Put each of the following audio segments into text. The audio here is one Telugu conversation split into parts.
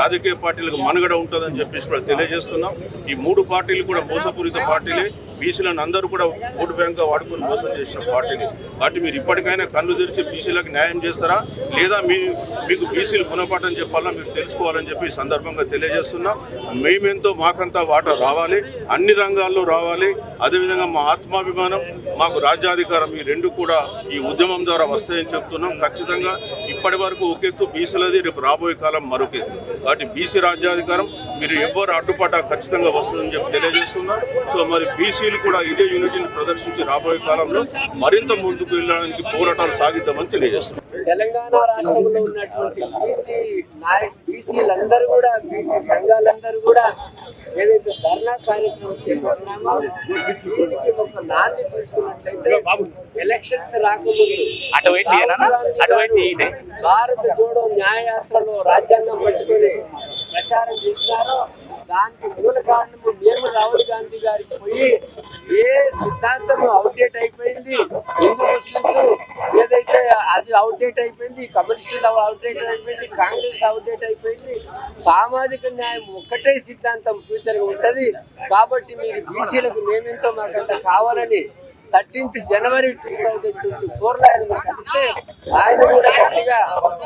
రాజకీయ పార్టీలకు మనుగడ ఉంటుందని చెప్పేసి కూడా తెలియజేస్తున్నాం. ఈ మూడు పార్టీలు కూడా మోసపూరిత పార్టీలే. బీసీలను అందరూ కూడా ఓటు బ్యాంక్గా వాడుకొని మోసం చేసిన పార్టీలు. కాబట్టి మీరు ఇప్పటికైనా కళ్ళు తెరిచి బీసీలకు న్యాయం చేస్తారా? లేదా మీ మీకు బీసీలు గుణపాఠం చెప్పాలా మీరు తెలుసుకోవాలని చెప్పి సందర్భంగా తెలియజేస్తున్నాం. మేమెంతో మాకంతా వాటా రావాలి. అన్ని రంగాల్లో రావాలి. అదేవిధంగా మా ఆత్మాభిమానం మాకు రాజ్యాధికారం ఈ రెండు కూడా ఈ ఉద్యమం ద్వారా వస్తాయని చెప్తున్నాం. ఖచ్చితంగా ఇప్పటి వరకు ఒక ఎత్తు బీసీలది రేపు రాబోయే కాలం మరొక ఎత్తు కాబట్టి బీసీ రాజ్యాధికారం మీరు ఎవ్వరు అడ్డుపడ్డ ఖచ్చితంగా వస్తుందని చెప్పి తెలియజేస్తున్నాం. సో మరి బీసీలు కూడా ఇదే యూనిటీని ప్రదర్శించి రాబోయే కాలంలో మరింత ముందుకు వెళ్ళడానికి పోరాటాలు సాగిద్దామని తెలియజేస్తున్నాం. తెలంగాణ రాష్ట్రంలో ఉన్నటువంటి బీసీ నాయక్ బీసీలందరూ కూడా బీసీ సంఘాలందరూ కూడా ఏదైతే ధర్నా కార్యక్రమం చేపట్టినామో దీనికి ఒక నాంది చూసుకున్నట్లయితే ఎలక్షన్స్ రాకముందు? భారత జోడో న్యాయయాత్రలో రాజ్యాంగం పట్టుకొని ప్రచారం చేసినారో దానికి మూల కారణము మేము రాహుల్ గాంధీ గారికి పోయి ఏ సిద్ధాంతం అవుట్డేట్ అయిపోయింది? హిందూ ముస్లింస్ ఏదైతే అది అవుట్డేట్ అయిపోయింది కమ్యూనిస్టులు అవుట్డేట్ అయిపోయింది కాంగ్రెస్ అవుట్డేట్ అయిపోయింది సామాజిక న్యాయం ఒక్కటే సిద్ధాంతం ఫ్యూచర్ ఉంటుంది. కాబట్టి మీరు బీసీలకు మేమెంతో మాకంత కావాలని థర్టీన్త్ జనవరి టూ థౌజండ్ ట్వంటీ ఫోర్లో ఆయన కలిస్తే ఆయన కూడా గట్టిగా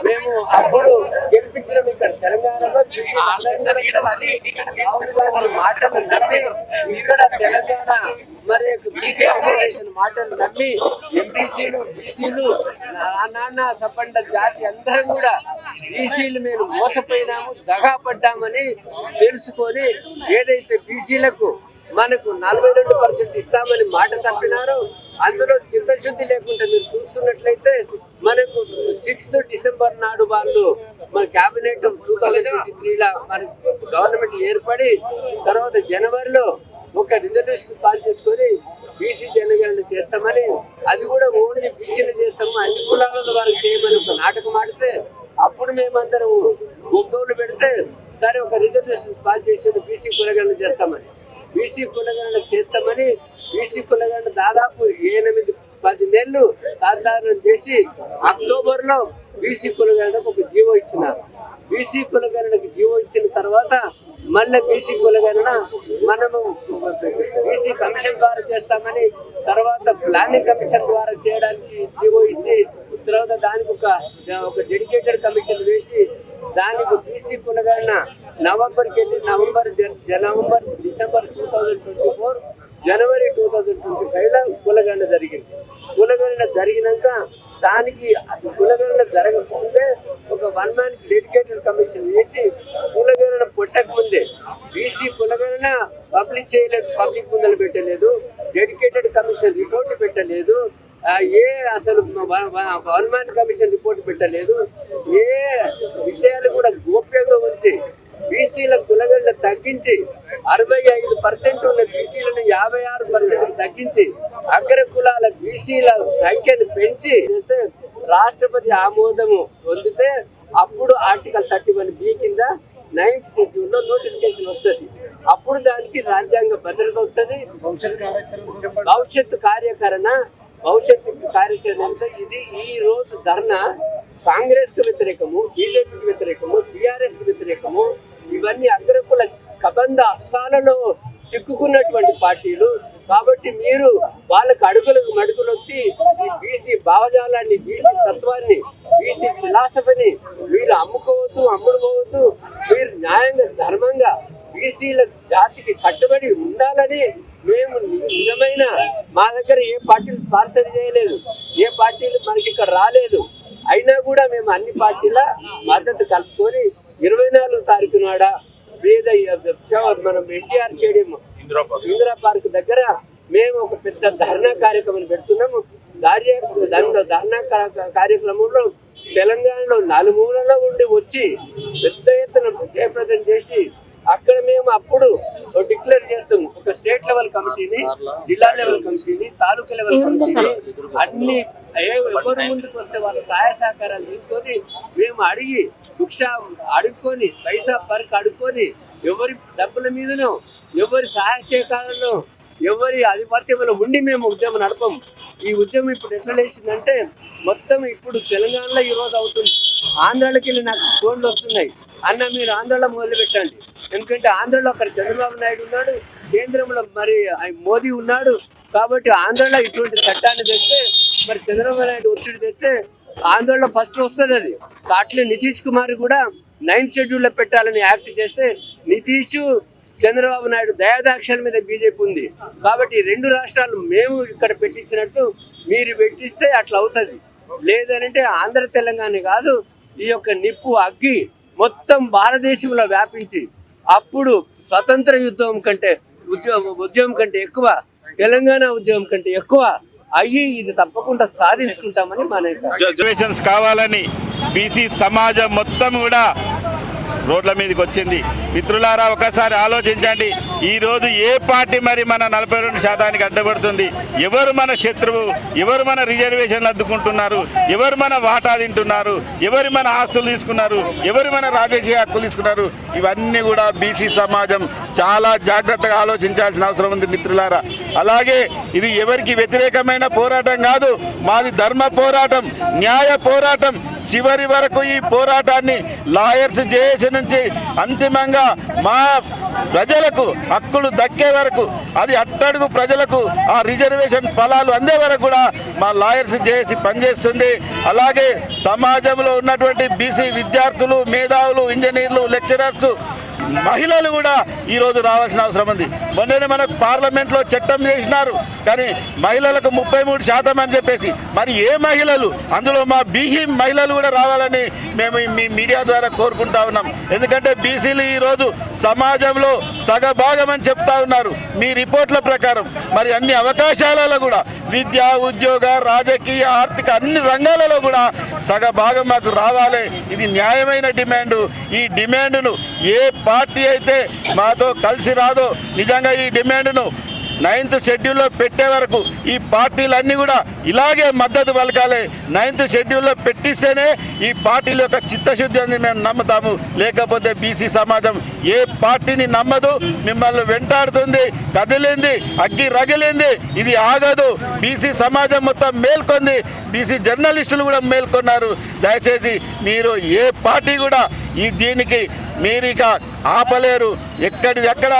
మేము అప్పుడు గెలిపించడం ఇక్కడ తెలంగాణలో రాహుల్ గాంధీ మాటలు నమ్మి ఇక్కడ తెలంగాణ మరి బీసీ అసోసియేషన్ మాటలు నమ్మి ఎంబీసీలు బీసీలు నాన్న సపండ జాతి అందరం కూడా బీసీలు మేము మోసపోయినాము దగా పడ్డామని తెలుసుకొని ఏదైతే బీసీలకు మనకు నలభై రెండు పర్సెంట్ ఇస్తామని మాట తప్పినారు. అందులో చిత్తశుద్ధి లేకుండా మీరు చూసుకున్నట్లయితే మనకు సిక్స్త్ డిసెంబర్ నాడు వాళ్ళు మన క్యాబినెట్ టూ థౌజండ్ ట్వంటీ త్రీలో మన గవర్నమెంట్ ఏర్పడి తర్వాత జనవరిలో ఒక రిజర్వేషన్ పాస్ చేసుకొని బీసీ జనగణన చేస్తామని అది కూడా ఓన్లీ బీసీలు చేస్తాము అన్ని కులాల వారికి చేయమని ఒక నాటకం ఆడితే అప్పుడు మేమందరం ఒగ్గోలు పెడితే సరే ఒక రిజర్వేషన్ పాస్ చేసి బీసీ కులగణన చేస్తామని. బీసీ కులగణన చేస్తామని బీసీ కులగణన దాదాపు ఎనిమిది పది నెలలు సాధారణ చేసి అక్టోబర్లో బీసీ కులగణకు ఒక జీవో ఇచ్చినారు. బీసీ కులగణకు జీవో ఇచ్చిన తర్వాత మళ్ళీ బీసీ కులగణన మనము బీసీ కమిషన్ ద్వారా చేస్తామని తర్వాత ప్లానింగ్ కమిషన్ ద్వారా చేయడానికి జీవో ఇచ్చి తర్వాత దానికి ఒక ఒక డెడికేటెడ్ కమిషన్ వేసి దానికి బీసీ కులగణన నవంబర్కి వెళ్ళి నవంబర్ జ- November December two thousand twenty four జనవరి టూ థౌజండ్ ట్వంటీ ఫైవ్లో కులగణన జరిగింది కులగణన జరిగినాక దానికి అది కులగణన జరగకముందే ఒక వన్ మ్యాన్ డెడికేటెడ్ కమిషన్ వేసి కులగణన పుట్టకముందే బీసీ కులగణన పబ్లిక్ చేయలేదు పబ్లిక్ ముందలు పెట్టలేదు డెడికేటెడ్ కమిషన్ రిపోర్ట్ పెట్టలేదు ఏ అసలు వన్ మ్యాన్ కమిషన్ రిపోర్ట్ పెట్టలేదు ఏ విషయాలు కూడా గోప్యంగా ఉంది బీసీల కులగండ తగ్గించి అరవై ఐదు పర్సెంట్ ఉన్న బీసీలను యాభై ఆరు పర్సెంట్ తగ్గించి అగ్ర కులాల బీసీల సంఖ్యను పెంచి రాష్ట్రపతి ఆమోదము పొందితే అప్పుడు ఆర్టికల్ థర్టీ వన్ బి కింద నైన్త్ షెడ్యూల్లో నోటిఫికేషన్ వస్తుంది. అప్పుడు దానికి రాజ్యాంగ భద్రత వస్తుంది. భవిష్యత్తు కార్యకరణ భవిష్యత్తు కార్యాచరణ ఇది ఈ రోజు ధర్నా. కాంగ్రెస్కు వ్యతిరేకము బీజేపీకి వ్యతిరేకము టిఆర్ఎస్కి వ్యతిరేకము ఇవన్నీ అగ్రకుల కబంధ హస్తాలలో చిక్కుకున్నటువంటి పార్టీలు. కాబట్టి మీరు వాళ్ళకు అడుగులకు మడుగులొత్తి ఈ బీసీ భావజాలాన్ని బీసీ తత్వాన్ని బీసీ ఫిలాసఫీని మీరు అమ్ముకోవద్దు అమ్ముడుకోవద్దు. మీరు న్యాయంగా ధర్మంగా బీసీల జాతికి కట్టుబడి ఉండాలని మేము నిజమైన మా దగ్గర ఏ పార్టీలు స్పాన్సర్ చేయలేదు ఏ పార్టీలు మనకి ఇక్కడ రాలేదు. అయినా కూడా మేము అన్ని పార్టీల మద్దతు కలుపుకొని ఇరవై నాలుగు తారీఖు నాడ పేద మనం ఎన్టీఆర్ స్టేడియం ఇందిరా పార్క్ దగ్గర మేము ఒక పెద్ద ధర్నా కార్యక్రమం పెడుతున్నాము. కార్య దానిలో ధర్నా కార్యక్రమంలో తెలంగాణలో నలుమూలలో ఉండి వచ్చి పెద్ద ఎత్తున జయప్రదం చేసి అక్కడ మేము అప్పుడు డిక్లేర్ చేస్తాం ఒక స్టేట్ లెవెల్ కమిటీని జిల్లా లెవెల్ కమిటీని తాలూకా లెవెల్ కమిటీని అన్ని ఎవరు ముందుకు వస్తే వాళ్ళ సహాయ సహకారాలు తీసుకొని మేము అడిగి భిక్ష అడుక్కొని పైసా పర్క్ అడుక్కొని ఎవరి డబ్బుల మీదనో ఎవరి సహాయ ఎవరి ఆధిపత్యంలో ఉండి మేము ఉద్యమం నడపం. ఈ ఉద్యమం ఇప్పుడు ఎట్లా లేచిందంటే మొత్తం ఇప్పుడు తెలంగాణలో ఈ రోజు అవుతుంది. ఆంధ్రాలోకి వెళ్ళి నాకు ఫోన్లు వస్తున్నాయి. అన్న మీరు ఆంధ్రలో మొదలు పెట్టండి ఎందుకంటే ఆంధ్రలో అక్కడ చంద్రబాబు నాయుడు ఉన్నాడు కేంద్రంలో మరి ఆయన మోదీ ఉన్నాడు. కాబట్టి ఆంధ్రలో ఇటువంటి చట్టాన్ని తెస్తే మరి చంద్రబాబు నాయుడు ఒత్తిడి తెస్తే ఆంధ్రలో ఫస్ట్ వస్తుంది అది. అట్లే నితీష్ కుమార్ కూడా నైన్త్ షెడ్యూల్లో పెట్టాలని యాక్ట్ చేస్తే నితీష్ చంద్రబాబు నాయుడు దయాదాక్షల మీద బీజేపీ ఉంది. కాబట్టి రెండు రాష్ట్రాలు మేము ఇక్కడ పెట్టించినట్టు మీరు పెట్టిస్తే అట్లా అవుతుంది. లేదనంటే ఆంధ్ర తెలంగాణ కాదు ఈ యొక్క నిప్పు అగ్గి మొత్తం భారతదేశంలో వ్యాపించి అప్పుడు స్వతంత్ర యుద్ధం కంటే ఉద్యోగం ఉద్యమం కంటే ఎక్కువ తెలంగాణ ఉద్యమం కంటే ఎక్కువ అయ్యి ఇది తప్పకుండా సాధించుకుంటామని మన కావాలని బీసీ సమాజం మొత్తం కూడా రోడ్ల మీదకి వచ్చింది. మిత్రులారా ఒకసారి ఆలోచించండి. ఈరోజు ఏ పార్టీ మరి మన నలభై రెండు శాతానికి అడ్డపడుతుంది? ఎవరు మన శత్రువు? ఎవరు మన రిజర్వేషన్లు అద్దుకుంటున్నారు ఎవరు మన వాటా తింటున్నారు? ఎవరు మన ఆస్తులు తీసుకున్నారు? ఎవరు మన రాజకీయ హక్కులు తీసుకున్నారు? ఇవన్నీ కూడా బీసీ సమాజం చాలా జాగ్రత్తగా ఆలోచించాల్సిన అవసరం ఉంది మిత్రులారా. అలాగే ఇది ఎవరికి వ్యతిరేకమైన పోరాటం కాదు మాది ధర్మ పోరాటం న్యాయ పోరాటం. చివరి వరకు ఈ పోరాటాన్ని లాయర్స్ జేఏసీ నుంచి అంతిమంగా మా ప్రజలకు హక్కులు దక్కే వరకు అది అట్టడుగు ప్రజలకు ఆ రిజర్వేషన్ ఫలాలు అందే వరకు కూడా మా లాయర్స్ చేసి పనిచేస్తుంది. అలాగే సమాజంలో ఉన్నటువంటి బీసీ విద్యార్థులు మేధావులు ఇంజనీర్లు లెక్చరర్స్ మహిళలు కూడా ఈరోజు రావాల్సిన అవసరం ఉంది. మొన్ననే మనకు పార్లమెంట్లో చట్టం చేసినారు. కానీ మహిళలకు ముప్పై మూడు శాతం అని చెప్పేసి మరి ఏ మహిళలు? అందులో మా బీసీ మహిళలు కూడా రావాలని మేము మీ మీడియా ద్వారా కోరుకుంటా ఉన్నాం. ఎందుకంటే బీసీలు ఈరోజు సమాజంలో సగభాగం అని చెప్తా ఉన్నారు. మీ రిపోర్ట్ల ప్రకారం. మరి అన్ని అవకాశాలలో కూడా విద్య ఉద్యోగ రాజకీయ ఆర్థిక అన్ని రంగాలలో కూడా సగభాగం మాకు రావాలి. ఇది న్యాయమైన డిమాండ్. ఈ డిమాండ్ను ఏ పార్టీ అయితే మాతో కలిసి రాదు. నిజంగా ఈ డిమాండ్ను నైన్త్ షెడ్యూల్లో పెట్టే వరకు ఈ పార్టీలన్నీ కూడా ఇలాగే మద్దతు పలకాలి. నైన్త్ షెడ్యూల్లో పెట్టిస్తేనే ఈ పార్టీల యొక్క చిత్తశుద్ధి అని మేము నమ్ముతాము. లేకపోతే బీసీ సమాజం ఏ పార్టీని నమ్మదు. మిమ్మల్ని వెంటాడుతుంది కదిలింది అగ్గి రగిలింది. ఇది ఆగదు. బీసీ సమాజం మొత్తం మేల్కొంది. బీసీ జర్నలిస్టులు కూడా మేల్కొన్నారు. దయచేసి మీరు ఏ పార్టీ కూడా ఈ దీనికి మీరు ఇక ఆపలేరు. ఎక్కడిది ఎక్కడ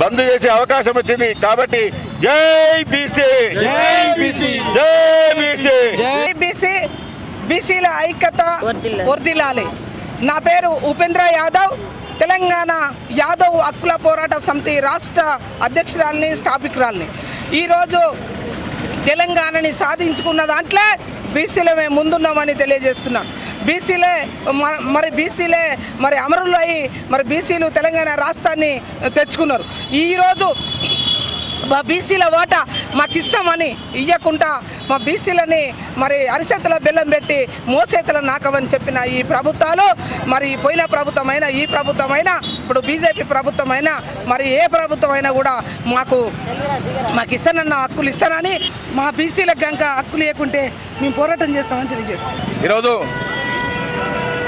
బంద్ చేసే అవకాశం వచ్చింది. కాబట్టి జై బీసీ. జై బీసీ. జై బీసీ. బీసీ. బీసీల ఐక్యత వర్దిల్లాలి నా పేరు ఉపేంద్ర యాదవ్. తెలంగాణ యాదవ్ హక్కుల పోరాట సమితి రాష్ట్ర అధ్యక్షురాల్ని స్థాపికురాల్ని. ఈరోజు తెలంగాణని సాధించుకున్న దాంట్లో బీసీలో మేము ముందున్నామని తెలియజేస్తున్నాం బీసీలే మరి బీసీలే మరి అమరులు అయి మరి బీసీలు తెలంగాణ రాష్ట్రాన్ని తెచ్చుకున్నారు. ఈరోజు మా బీసీల ఓట మాకు ఇస్తామని ఇవ్వకుండా మా బీసీలని మరి అరిచేతుల బెల్లం పెట్టి మోసేతల నాకమని చెప్పిన ఈ ప్రభుత్వాలు మరి పోయిన ప్రభుత్వమైనా ఈ ప్రభుత్వమైనా ఇప్పుడు బీజేపీ ప్రభుత్వమైనా మరి ఏ ప్రభుత్వం కూడా మాకు మాకు ఇస్తానన్న హక్కులు ఇస్తానని మా బీసీలకు కనుక హక్కులు ఇవ్వకుంటే మేము పోరాటం చేస్తామని తెలియజేస్తాం ఈరోజు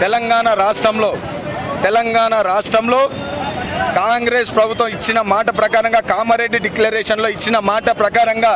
తెలంగాణ రాష్ట్రంలో తెలంగాణ రాష్ట్రంలో కాంగ్రెస్ ప్రభుత్వం ఇచ్చిన మాట ప్రకారంగా కామారెడ్డి డిక్లరేషన్లో ఇచ్చిన మాట ప్రకారంగా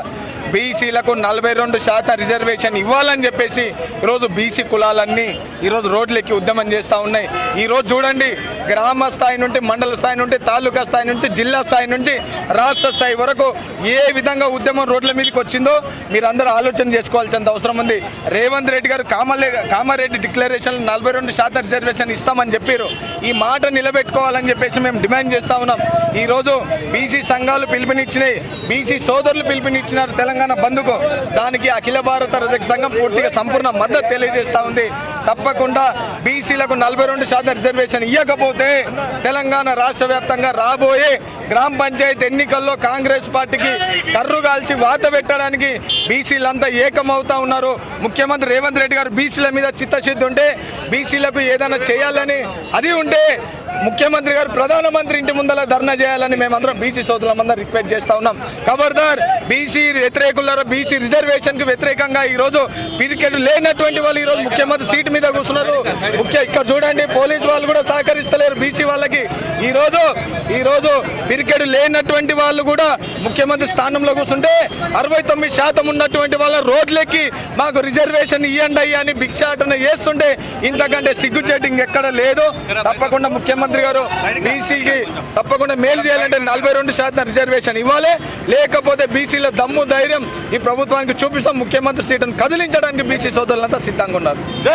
బీసీలకు నలభై రెండు శాతం రిజర్వేషన్ ఇవ్వాలని చెప్పేసి ఈరోజు బీసీ కులాలన్నీ ఈరోజు రోడ్లెక్కి ఉద్యమం చేస్తూ ఉన్నాయి. ఈరోజు చూడండి గ్రామ స్థాయి నుండి మండల స్థాయి నుండి తాలూకా స్థాయి నుంచి జిల్లా స్థాయి నుంచి రాష్ట్ర స్థాయి వరకు ఏ విధంగా ఉద్యమం రోడ్ల మీదకి వచ్చిందో మీరందరూ ఆలోచన చేసుకోవాల్సినంత అవసరం ఉంది. రేవంత్ రెడ్డి గారు కామలే కామారెడ్డి డిక్లరేషన్ నలభై రెండు శాతం రిజర్వేషన్ ఇస్తామని చెప్పారు. ఈ మాట నిలబెట్టుకోవాలని చెప్పేసి మేము డిమాండ్ చేస్తా ఉన్నాం. ఈరోజు బీసీ సంఘాలు పిలుపునిచ్చినాయి. బీసీ సోదరులు పిలుపునిచ్చినారు తెలంగాణ తెలంగాణ బంద్కు దానికి అఖిల భారత రజక సంఘం పూర్తిగా సంపూర్ణ మద్దతు తెలియజేస్తూ ఉంది. తప్పకుండా బీసీలకు నలభై రెండు శాతం రిజర్వేషన్ ఇవ్వకపోతే తెలంగాణ రాష్ట్ర వ్యాప్తంగా రాబోయే గ్రామ పంచాయతీ ఎన్నికల్లో కాంగ్రెస్ పార్టీకి కర్రు కాల్చి వాత పెట్టడానికి బీసీలంతా ఏకమవుతా ఉన్నారు. ముఖ్యమంత్రి రేవంత్ రెడ్డి గారు బీసీల మీద చిత్తశుద్ధి ఉంటే బీసీలకు ఏదైనా చేయాలని అది ఉంటే ముఖ్యమంత్రి గారు ప్రధానమంత్రి ఇంటి ముందర ధర్నా చేయాలని మేమందరం బీసీ సోదరులందరం రిక్వెస్ట్ చేస్తూ ఉన్నాం. ఖబర్దార్ బీసీ వ్యతిరేకుల బీసీ రిజర్వేషన్కి వ్యతిరేకంగా ఈరోజు పిరికెట్ లేనటువంటి వాళ్ళు ఈరోజు ముఖ్యమంత్రి సీట్ మీద కూర్చున్నారు. ముఖ్య ఇక్కడ చూడండి పోలీస్ వాళ్ళు కూడా సహకరిస్తలేరు బీసీ వాళ్ళకి. ఈరోజు ఈరోజు పిరికెడు పిరికెట్ లేనటువంటి వాళ్ళు కూడా ముఖ్యమంత్రి స్థానంలో కూర్చుంటే అరవై తొమ్మిది శాతం ఉన్నటువంటి వాళ్ళ రోడ్లెక్కి మాకు రిజర్వేషన్ ఇవ్వండి అని భిక్షాటన చేస్తుంటే ఇంతకంటే సిగ్గుచేటింగ్ ఎక్కడ లేదు. తప్పకుండా ముఖ్యమంత్రి గారు బీసీకి తప్పకుండా మేలు చేయాలంటే నలభై రెండు శాతం రిజర్వేషన్ ఇవ్వాలి. లేకపోతే బీసీల దమ్ము ధైర్యం ఈ ప్రభుత్వానికి చూపిస్తాం. ముఖ్యమంత్రి సీటును కదిలించడానికి బీసీ సోదరులంతా సిద్ధంగా ఉన్నారు.